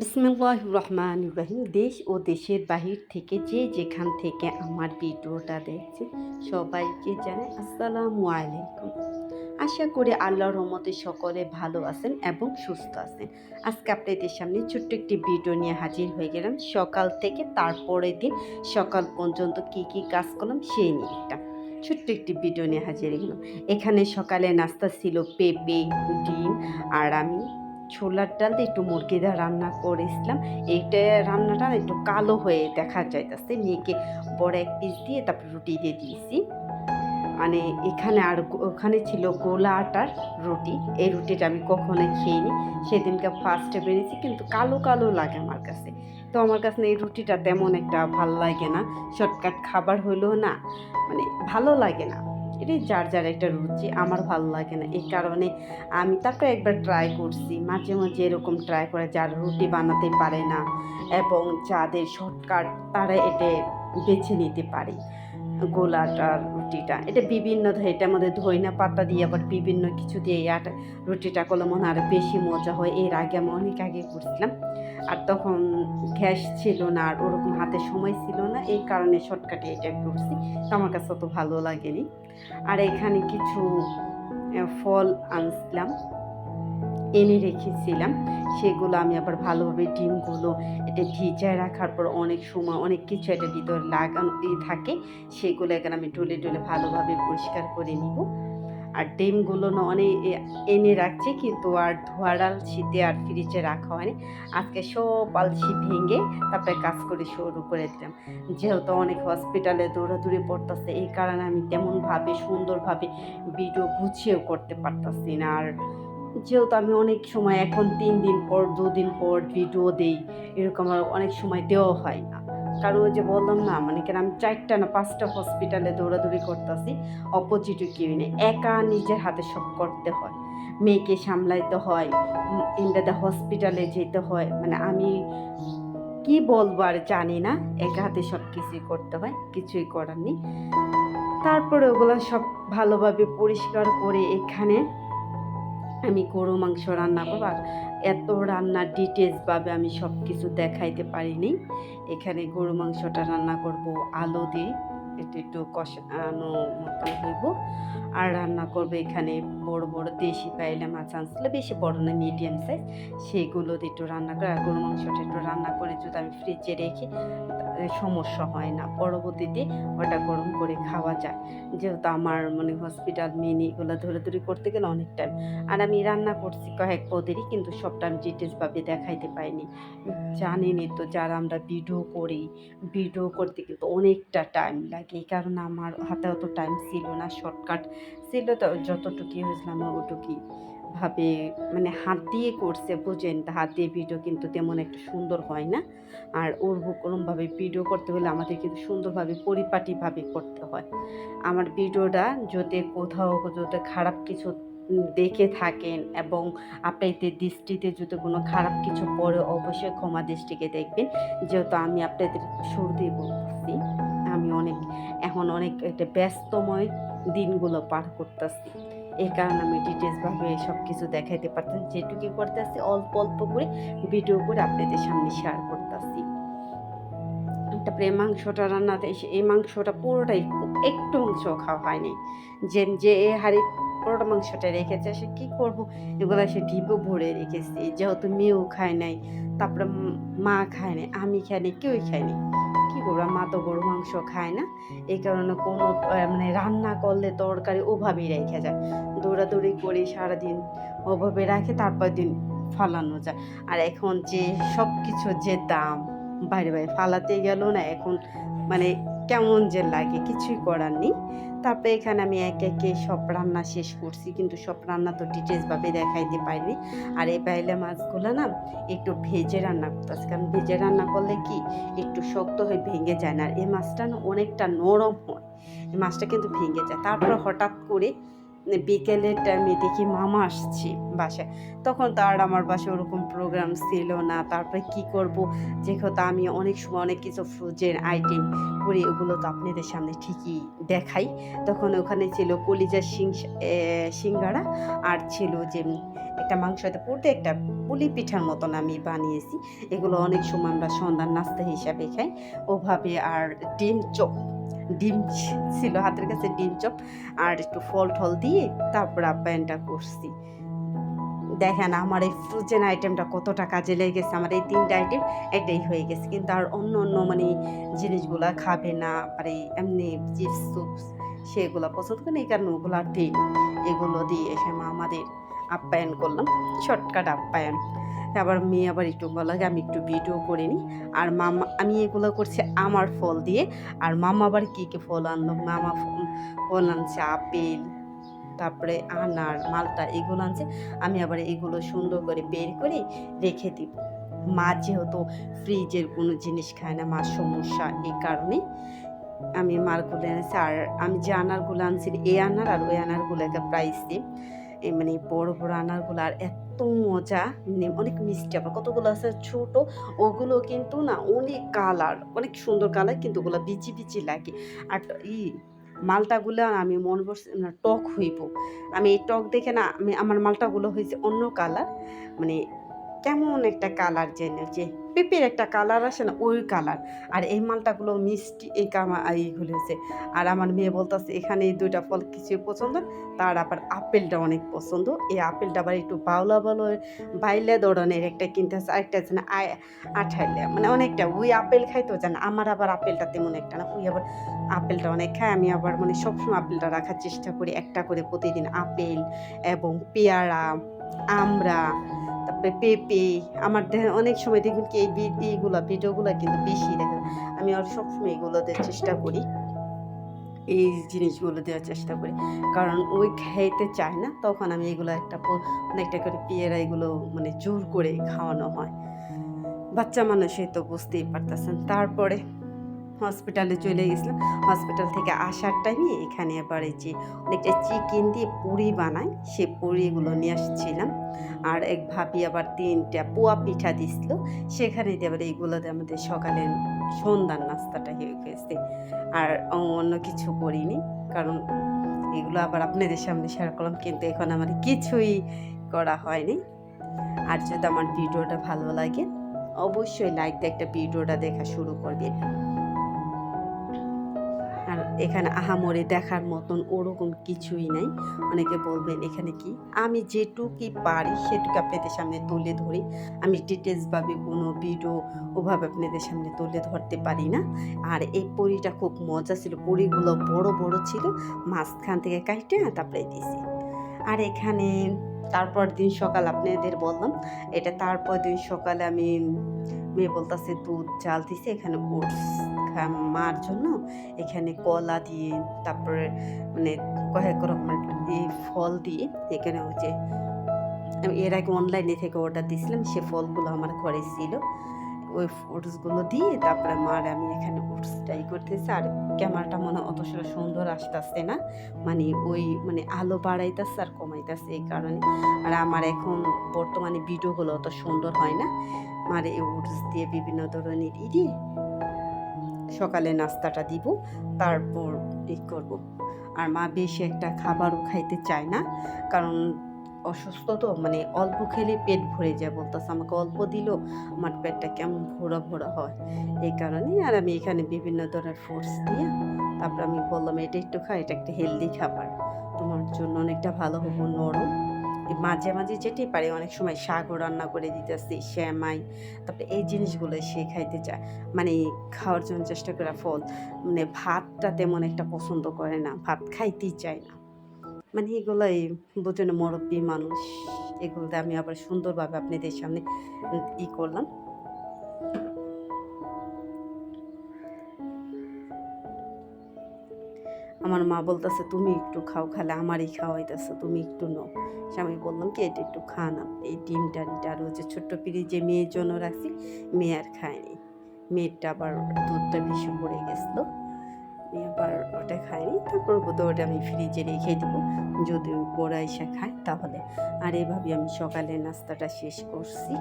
বিসমিল্লাহ রহমান ইব্রাহিম দেশ ও দেশের বাহির থেকে যে যেখান থেকে আমার ভিডিওটা দেখছে, সবাইকে জানাই আসসালামু আলাইকুম। আশা করি আল্লাহর রহমতে সকলে ভালো আছেন এবং সুস্থ আছেন। আজকে আপনাদের সামনে ছোট্ট একটি ভিডিও নিয়ে হাজির হয়ে গেলাম। সকাল থেকে তারপরের দিন সকাল পর্যন্ত কি কি কাজ করলাম সেই নিয়ে একটা ছোট্ট একটি ভিডিও নিয়ে হাজির গেলাম এখানে সকালে নাস্তা ছিল পেঁপে ডিম আর আমি ছোলার ডাল দিয়ে একটু মুরগি দিয়ে রান্না করেছিলাম। এইটা রান্নাটা একটু কালো হয়ে দেখা যাইতেছে। মেয়েকে বড় এক পিস দিয়ে তারপর রুটি দিয়ে দিয়েছি। মানে এখানে আর ওখানে ছিল গোলা আটার রুটি। এই রুটিটা আমি কখনোই খেয়েনি সেদিনকে ফার্স্টে বেরিয়েছি কিন্তু কালো কালো লাগে আমার কাছে। তো আমার কাছে এই রুটিটা তেমন একটা ভালো লাগে না। শর্টকাট খাবার হইলেও না মানে ভালো লাগে না। এটাই যার যার একটা রুচি, আমার ভালো লাগে না। এই কারণে আমি তারপরে একবার ট্রাই করছি। মাঝে মাঝে এরকম ট্রাই করে যার রুটি বানাতে পারে না এবং যাদের শর্টকাট তারা এটা বেছে নিতে পারে। গোলাটার রুটিটা। এটা বিভিন্ন এটার মধ্যে ধইনা পাতা দিয়ে আবার বিভিন্ন কিছু দিয়ে আর রুটিটা করলে মনে আরও আরও বেশি মজা হয়। এর আগে আমি অনেক আগে করছিলাম। আর তখন গ্যাস ছিল না আর ওরকম হাতে সময় ছিল না। এই কারণে শর্টকাটে এটা করছি। তো আমার কাছে অত ভালো লাগেনি। আর এখানে কিছু ফল আনছিলাম। এনে রেখেছিলাম। সেগুলো আমি আবার ভালোভাবে ডিমগুলো এটা ভিজায় রাখার পর অনেক সময় অনেক কিছু এটা ভিতরে লাগানো থাকে, সেগুলো এখানে আমি ডলে ডলে ভালোভাবে পরিষ্কার করে নিব। আর ডিমগুলো না অনেক এনে রাখছি কিন্তু আর ধোয়ার শীতে আর ফ্রিজে রাখা হয়নি। আজকে সব আলসি ভেঙে তারপরে কাজ করে শুরু করে দিলাম। যেহেতু অনেক হসপিটালে দৌড়াদৌড়ি পড়তেছে এই কারণে আমি তেমনভাবে সুন্দরভাবে ভিডিও গুছিয়েও করতে পারতাছি না। আর যেহেতু আমি অনেক সময় এখন তিন দিন পর, দুদিন পর ভিডিও দেই, এরকম অনেক সময় দেওয়া হয় না। কারণ ওই যে বললাম না মানে কেন আমি চারটা না পাঁচটা হসপিটালে দৌড়াদৌড়ি করতেছি অপোজিটও কেউ নেই একা নিজের হাতে সব করতে হয়। মেয়েকে সামলাইতে হয় ইন্দাদা হসপিটালে যেতে হয়। মানে আমি কি বলব আর জানি না, একা হাতে সব কিছুই করতে হয়, কিছুই করার নেই। তারপরে ওগুলো সব ভালোভাবে পরিষ্কার করে এখানে আমি গরু, মাংস রান্না করব আর এত রান্নার ডিটেলসভাবে আমি সব কিছু দেখাইতে পারিনি। এখানে গরু, মাংসটা রান্না করব, আলু দিয়ে। একটু একটু কষানো মতন হইব। আর রান্না করব এখানে বড় বড় দেশি পাইলে মাছ আনছিল, বেশি বড় না মিডিয়াম সাইজ সেগুলো দিয়ে একটু রান্না করে, আর গরু, মাংসটা একটু রান্না করে যদি আমি ফ্রিজে রেখে সমস্যা হয় না। পরবর্তীতে ওটা গরম করে খাওয়া যায়। যেহেতু আমার মানে হসপিটাল মিনি এগুলো ধরে ধরে করতে গেলে অনেক টাইম আর আমি রান্না করছি কয়েক পদেরই, কিন্তু সবটা আমি ডিটেলসভাবে দেখাইতে পাইনি জানেনই তো যারা আমরা ভিডিও করি ভিডিও করতে কিন্তু অনেকটা টাইম লাগে। এই কারণে আমার হাতে অত টাইম ছিল না শর্টকাট ছিল তো, যতটুকুই হয়েছিলাম ওটুকুই। ভাবে মানে হাত দিয়ে করছে, বুঝেন? হাত দিয়ে ভিডিও কিন্তু তেমন একটা সুন্দর হয় না। আর ওরকমভাবে ভিডিও করতে হলে আমাদের কিন্তু সুন্দরভাবে, পরিপাটিভাবে করতে হয়। আমার ভিডিওটা যদি কোথাও যদি খারাপ কিছু দেখে থাকেন এবং আপনাদের দৃষ্টিতে যদি কোনো খারাপ কিছু পড়ে, অবশ্যই ক্ষমা দৃষ্টিকে দেখবেন। যেহেতু আমি আপনাদের শুরুতেই বলতেছি, আমি অনেক, এখন অনেক একটা ব্যস্তময় দিনগুলো পার করতেছি। এই কারণে আমি ডিটেলসভাবে সব কিছু দেখাইতে পারতাম। যেটুকু করতে আসছি অল্প অল্প করে ভিডিও করে আপনাদের সামনে শেয়ার করতে আসছি তারপরে মাংসটা রান্নাতে এই মাংসটা পুরোটাই একটু অংশ খাওয়া হয়নি। যে যে এ হাড়ি পুরোটা মাংসটা রেখেছে, সে কী করব? এগুলো সে ডিপও ভরে রেখেছে, যেহেতু মেয়েও খায় নাই, তারপরে মা খায় নাই, আমি খাই নাই, কেউই খায় নাই। কী করব? মা তো গরু মাংস খায় না, এই কারণে কোনো মানে রান্না করলে তরকারি ওভাবেই রেখে যায়। দৌড়াদৌড়ি করে, সারাদিন ওভাবে রাখে তারপর দিন ফালানো যায়। আর এখন যে সব কিছু যে দাম, বাইরে বাইরে ফালাতে গেল না, এখন মানে কেমন যে লাগে, কিছুই করার নেই। তারপরে এখানে আমি এক একে সব রান্না শেষ করছি, কিন্তু সব রান্না তো ডিটেলসভাবে দেখাইতে পারিনি। আর এই পাইলে মাছগুলো না একটু ভেজে রান্না করতেছি, কারণ ভেজে রান্না করলে কি একটু শক্ত হয়ে ভেঙে যায় না। আর এই মাছটা না অনেকটা নরম হয়, এই মাছটা কিন্তু ভেঙে যায়। তারপরে হঠাৎ করে বিকেলের টাইমে দেখি মামা আসছি বাসায়। তখন তো আর আমার বাসায় ওরকম প্রোগ্রাম ছিল না। তারপরে কি করব? যেহেতু আমি অনেক সময় অনেক কিছু ফ্রোজেন আইটেম করি ওগুলো তো আপনাদের সামনে ঠিকই দেখাই। তখন ওখানে ছিল কলিজার সিং সিঙ্গারা আর ছিল যে একটা মাংস মাংসতে পুরোটা একটা পুলি পিঠার মতন আমি বানিয়েছি। এগুলো অনেক সময় আমরা সন্ধ্যার নাস্তা হিসাবে খাই। ওভাবে আর ডিম চপ ডিম ছিল, হাতের কাছে ডিম চপ আর একটু ফল টল দিয়ে তারপর আপ্যায়নটা করছি। দেখেন আমার এই ফ্রোজেন আইটেমটা কতটা কাজে লেগেছে, আমার এই তিনটা আইটেম এটাই হয়ে গেছে। কিন্তু আর অন্য অন্য মানে জিনিসগুলা খাবে না, আর এই এমনি চিপস টুপস সেগুলো পছন্দ করে এই কারণে ওগুলো আর দিই এগুলো দিয়ে এসে আমাদের আপ্যায়ন করলাম শর্টকাট আপ্যায়ন। আবার মেয়ে আবার একটু বলাকে আমি একটু ভিডিও করে নিই। আর মামা, আমি এগুলো করছি আমার ফল দিয়ে। আর মামা আবার কী কী ফল আনলো? মামা ফল আনছে আপেল, তারপরে আনার, মালটা এগুলো আনছে। আমি আবার এগুলো সুন্দর করে বের করে রেখে দিব। মা যেহেতু ফ্রিজের কোনো জিনিস খায় না, মার সমস্যা এই কারণে আমি মারগুলো এনেছি। আর আমি যে আনারগুলো আনছি, এই আনার আর ওই আনারগুলো একটা প্রাইস দিই মানে বড় বড় আনারগুলো আর এত মজা মানে অনেক মিষ্টি। আবার কতগুলো আছে ছোট, ওগুলো কিন্তু না অনেক কালার, অনেক সুন্দর কালার কিন্তু ওগুলো বিচি বিচি লাগে। আর ই মালটাগুলো আমি মনে করছি টক হইব। আমি এই টক দেখে না আমি, আমার মালটাগুলো হয়েছে অন্য কালার মানে কেমন একটা কালার যেন, যে পেঁপের একটা কালার আসে না, ওই কালার। আর এই মালটাগুলো মিষ্টি, এই কামা এইগুলো হয়েছে আর আমার মেয়ে বলতেছে, এখানে এই দুইটা ফল কিছু পছন্দ তার আবার আপেলটা অনেক পছন্দ। এই আপেলটা আবার একটু বাউলা বাউলা বাইলে ধরনের একটা কিনতে আছে আরেকটা আছে না আঠাইলে। মানে অনেকটা, ওই আপেল খাইতো জান, আমার আবার আপেলটা তেমন একটা না। ওই আবার আপেলটা অনেক খায়। আমি আবার মানে সবসময় আপেলটা রাখার চেষ্টা করি। একটা করে প্রতিদিন আপেল এবং পেয়ারা, আমড়া তারপরে পেঁপে, আমার দেখা অনেক সময় দেখুন কি এই এইগুলা ভিডিওগুলো কিন্তু বেশি দেখেন। আমি আর সবসময় এগুলো দেওয়ার চেষ্টা করি। এই জিনিসগুলো দেওয়ার চেষ্টা করি। কারণ ওই খাইতে চায় না, তখন আমি এগুলো একটা অনেকটা করে পেয়ারা এগুলো মানে জোর করে খাওয়ানো হয়। বাচ্চা মানুষে তো বুঝতেই পারতেছেন। তারপরে হসপিটালে চলে গেছিলাম। হসপিটাল থেকে আসার টাইমে এখানে আবার যে অনেকটা চিকেন দিয়ে পুরি বানাই, সে পুরিগুলো নিয়ে আসছিলাম। আর এক ভাবি আবার তিনটা পোয়া পিঠা দিছিল। সেখানে আবার এইগুলোতে আমাদের সকালে সন্ধ্যার নাস্তাটা হয়ে গেছে। আর অন্য কিছু করিনি, কারণ এগুলো আবার আপনাদের সামনে শেয়ার করলাম, কিন্তু এখন আমার কিছুই করা হয়নি। আর যদি আমার ভিডিওটা ভালো লাগে, অবশ্যই লাইক দিয়ে একটা ভিডিওটা দেখা শুরু করবেন। আর এখানে আহামরি দেখার মতন ওরকম কিছুই নাই। অনেকে বলবেন, এখানে কি? আমি যেটুকুই পারি সেটুকু আপনাদের সামনে তুলে ধরি। আমি ডিটেলসভাবে কোনো ভিডিও ওভাবে আপনাদের সামনে তুলে ধরতে পারি না। আর এই পরিটা খুব মজা ছিল, পরিগুলো বড় বড় ছিল। মাঝখান থেকে কাইটে তারপরে দিয়েছি আর এখানে তারপর দিন সকাল আপনাদের বললাম, এটা তারপর দিন সকালে আমি মেয়ে বলতেছে দুধ, জাল দিছে, এখানে ওটস মার জন্য এখানে কলা দিয়ে তারপরে মানে কয়েক রকমের এই ফল দিয়ে এখানে যে আমি এর আগে অনলাইনে থেকে অর্ডার দিয়েছিলাম, সে ফলগুলো আমার ঘরে ছিল। ওই ওটসগুলো দিয়ে তারপরে মার আমি এখানে ওটস ট্রাই করতেছি। আর ক্যামেরাটা মনে হয় অত সুন্দর আসতেছে না। মানে ওই মানে আলো বাড়াইতেছে আর কমাইতেছে এই কারণে। আর আমার এখন বর্তমানে ভিডিওগুলো অত সুন্দর হয় না। মার এই ওটস দিয়ে বিভিন্ন ধরনের ই দিয়ে সকালে নাস্তাটা দিব, তারপর ই করব। আর মা বেশি একটা খাবারও খাইতে চায় না, কারণ অসুস্থ তো মানে অল্প খেলে পেট ভরে যায় বলতেছে। আমাকে অল্প দিল, আমার পেটটা কেমন ভোরা ভোরা হয়। এই কারণে আর আমি এখানে বিভিন্ন ধরনের ফ্রুটস দিয়ে, তারপর আমি বললাম, এটা একটু খাই এটা একটা হেলদি খাবার। তোমার জন্য অনেকটা ভালো হব, নরম। মাঝে মাঝে যেটাই পারি, অনেক সময় শাকও রান্না করে দিতেছি শ্যামাই তারপরে এই জিনিসগুলো সে খাইতে চায়। মানে খাওয়ার জন্য চেষ্টা করা ফল মানে ভাতটা তেমন একটা পছন্দ করে না, ভাত খাইতেই চায় না। মানে এগুলোই বোঝেন মুরব্বী মানুষ, এগুলোতে আমি আবার সুন্দরভাবে আপনাদের সামনে ই করলাম। আমার মা বলতেছে, তুমি একটু খাও খালে আমারই খাওয়াইতেছে, তুমি একটু নাও। স্বামী বললাম, কি এটা একটু খা না। এই ডিমটা ডিটা আর হচ্ছে ছোট্ট পিড়ি যে মেয়ের জন্য রাখছি, মেয়ে আর খায়নি। মেয়েরটা আবার দুধটা বেশি পড়ে গেছিল আমি আবার ওটা খাইনি তারপর বোধহয় ওটা আমি ফ্রিজে রেখে দেবো, যদি বড়া এসে খায় তাহলে। আর এভাবে আমি সকালে নাস্তাটা শেষ করছি,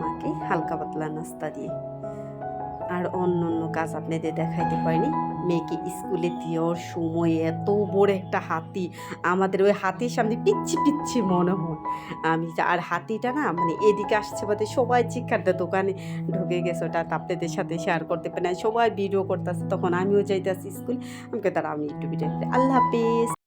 মাকে হালকা পাতলা নাস্তা দিয়ে। আর অন্য অন্য কাজ আপনাদের দেখাইতে পারিনি। মেয়েকে স্কুলে দেওয়ার সময় এত বড় একটা হাতি, আমাদের ওই হাতির সামনে পিচ্ছি পিচ্ছি মনে হয় আমি আর হাতিটা না মানে এদিকে আসছে বাদে সবাই চিৎকারটা দোকানে ঢুকে গেছে, ওটা আপনাদের সাথে শেয়ার করতে পারে না সবাই ভিডিও করতেছে, তখন আমিও যাইতেছি স্কুল। আমাকে তারা আমি একটু ভিডিও আল্লাহ হাফিজ।